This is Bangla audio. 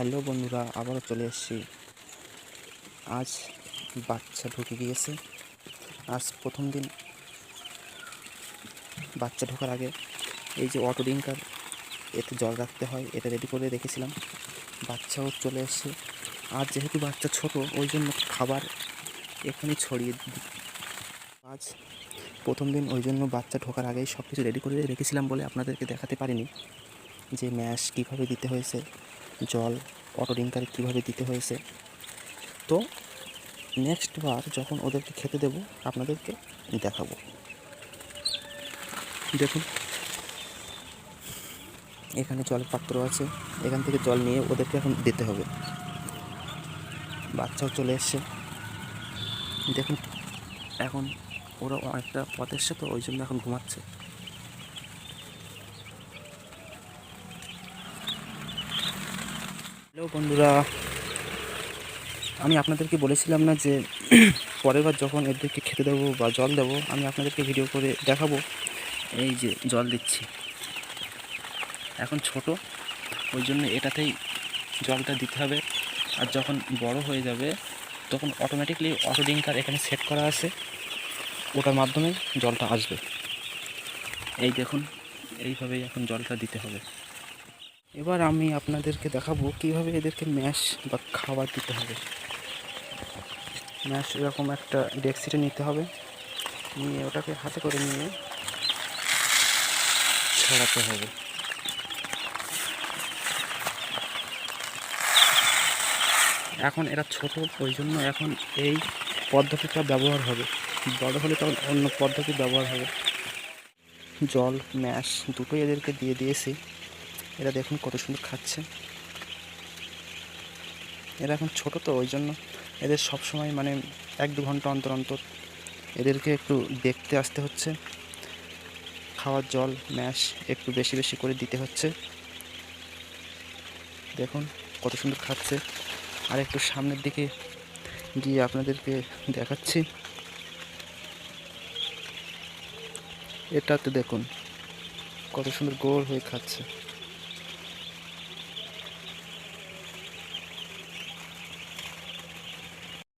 হ্যালো বন্ধুরা, আবারও চলে এসেছি। আজ বাচ্চা ঢুকে গিয়েছে। আজ প্রথম দিন বাচ্চা ঢোকার আগে এই যে অটো ডিঙ্কার এতে জল রাখতে হয়, এটা রেডি করে রেখেছিলাম। বাচ্চাও চলে এসছে। আর যেহেতু বাচ্চা ছোট, ওই জন্য খাবার এখানে ছড়িয়ে আজ প্রথম দিন ওই জন্য বাচ্চা ঢোকার আগেই সব কিছু রেডি করে রেখেছিলাম বলে আপনাদেরকে দেখাতে পারিনি যে ম্যাশ কীভাবে দিতে হয়েছে। জল অটো ডিঙ্কারে কীভাবে দিতে হয়েছে। তো নেক্সট বার যখন ওদেরকে খেতে দেব, আপনাদেরকে দেখাবো। দেখুন। এখানে জলের পাত্র আছে। এখান থেকে জল নিয়ে ওদেরকে এখন দিতে হবে। বাচ্চাও চলে এসছে। দেখুন, এখন ওরা অনেকটা পথ এসছে তো ওই জন্য এখন ঘুমাচ্ছে। হ্যালো বন্ধুরা, আমি আপনাদেরকে বলেছিলাম না যে পরের বার যখন এদেরকে খেতে দেবো বা জল দেবো, আমি আপনাদেরকে ভিডিও করে দেখাবো। এই যে জল দিচ্ছি। এখন ছোট, ওই জন্য এটাতেই জলটা দিতে হবে। আর যখন বড় হয়ে যাবে, তখন অটোমেটিকলি অটো ডিঙ্কার এখানে সেট করা আছে। ওটার মাধ্যমে জলটা আসবে। এই দেখুন, এইভাবেই এখন জলটা দিতে হবে। এবার আমি আপনাদেরকে দেখাবো কীভাবে এদেরকে ম্যাশ বা খাবার দিতে হবে। ম্যাশ এরকম একটা ডেক্সিটে নিতে হবে। নিয়ে ওটাকে হাতে করে নিয়ে ছড়াতে হবে। এখন এরা ছোট, ওই জন্য এখন এই পদ্ধতিটা ব্যবহার হবে। বড় হলে তখন অন্য পদ্ধতি ব্যবহার হবে। জল, ম্যাশ দুটোই এদেরকে দিয়ে দিয়েছি। এরা দেখুন কত সুন্দর খাচ্ছে। এরা এখন ছোট তো, ওই জন্য এদের সব সময় মানে এক দু ঘণ্টা অন্তর অন্তর এদেরকে একটু দেখতে আসতে হচ্ছে। খাওয়ার জল, ম্যাশ একটু বেশি বেশি করে দিতে হচ্ছে। দেখুন কত সুন্দর খাচ্ছে। আর একটু সামনের দিকে গিয়ে আপনাদেরকে দেখাচ্ছি। এটাতে দেখুন কত সুন্দর গোল হয়ে খাচ্ছে।